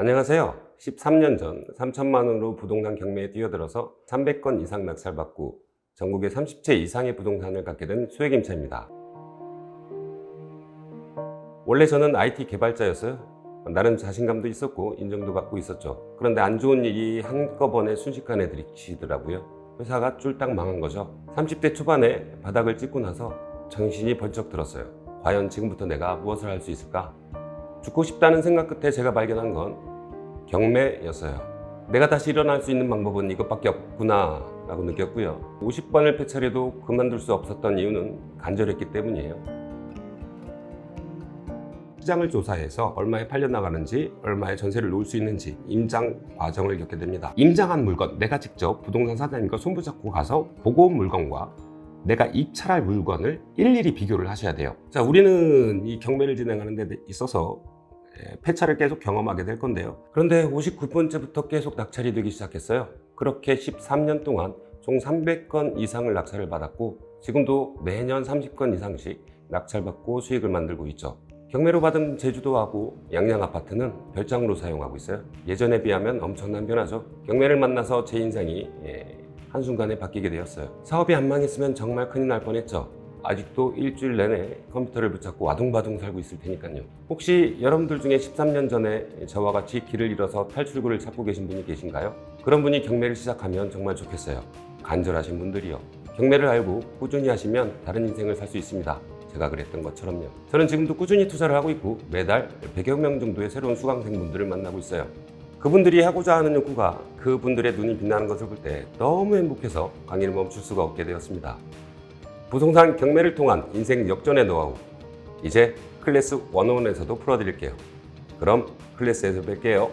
안녕하세요. 13년 전 3천만 원으로 부동산 경매에 뛰어들어서 300건 이상 낙찰받고 전국에 30채 이상의 부동산을 갖게 된 수혜김차입니다. 원래 저는 IT 개발자였어요. 나름 자신감도 있었고 인정도 받고 있었죠. 그런데 안 좋은 일이 한꺼번에 순식간에 들이치더라고요. 회사가 쫄딱 망한 거죠. 30대 초반에 바닥을 찍고 나서 정신이 번쩍 들었어요. 과연 지금부터 내가 무엇을 할 수 있을까? 죽고 싶다는 생각 끝에 제가 발견한 건 경매였어요. 내가 다시 일어날 수 있는 방법은 이것밖에 없구나 라고 느꼈고요. 50번을 패차려도 그만둘 수 없었던 이유는 간절했기 때문이에요. 시장을 조사해서 얼마에 팔려나가는지, 얼마에 전세를 놓을 수 있는지 임장 과정을 겪게 됩니다. 임장한 물건, 내가 직접 부동산 사장님과 손붙잡고 가서 보고 온 물건과 내가 입찰할 물건을 일일이 비교를 하셔야 돼요. 자, 우리는 이 경매를 진행하는 데 있어서 예, 폐차를 계속 경험하게 될 건데요. 그런데 59번째부터 계속 낙찰이 되기 시작했어요. 그렇게 13년 동안 총 300건 이상을 낙찰을 받았고 지금도 매년 30건 이상씩 낙찰받고 수익을 만들고 있죠. 경매로 받은 제주도하고 양양 아파트는 별장으로 사용하고 있어요. 예전에 비하면 엄청난 변화죠. 경매를 만나서 제 인생이 예, 한순간에 바뀌게 되었어요. 사업이 안 망했으면 정말 큰일 날 뻔했죠. 아직도 일주일 내내 컴퓨터를 붙잡고 아둥바둥 살고 있을 테니까요. 혹시 여러분들 중에 13년 전에 저와 같이 길을 잃어서 탈출구를 찾고 계신 분이 계신가요? 그런 분이 경매를 시작하면 정말 좋겠어요. 간절하신 분들이요. 경매를 알고 꾸준히 하시면 다른 인생을 살 수 있습니다. 제가 그랬던 것처럼요. 저는 지금도 꾸준히 투자를 하고 있고 매달 100여 명 정도의 새로운 수강생분들을 만나고 있어요. 그분들이 하고자 하는 욕구가 그분들의 눈이 빛나는 것을 볼 때 너무 행복해서 강의를 멈출 수가 없게 되었습니다. 부동산 경매를 통한 인생 역전의 노하우 이제 클래스 101에서도 풀어드릴게요. 그럼 클래스에서 뵐게요.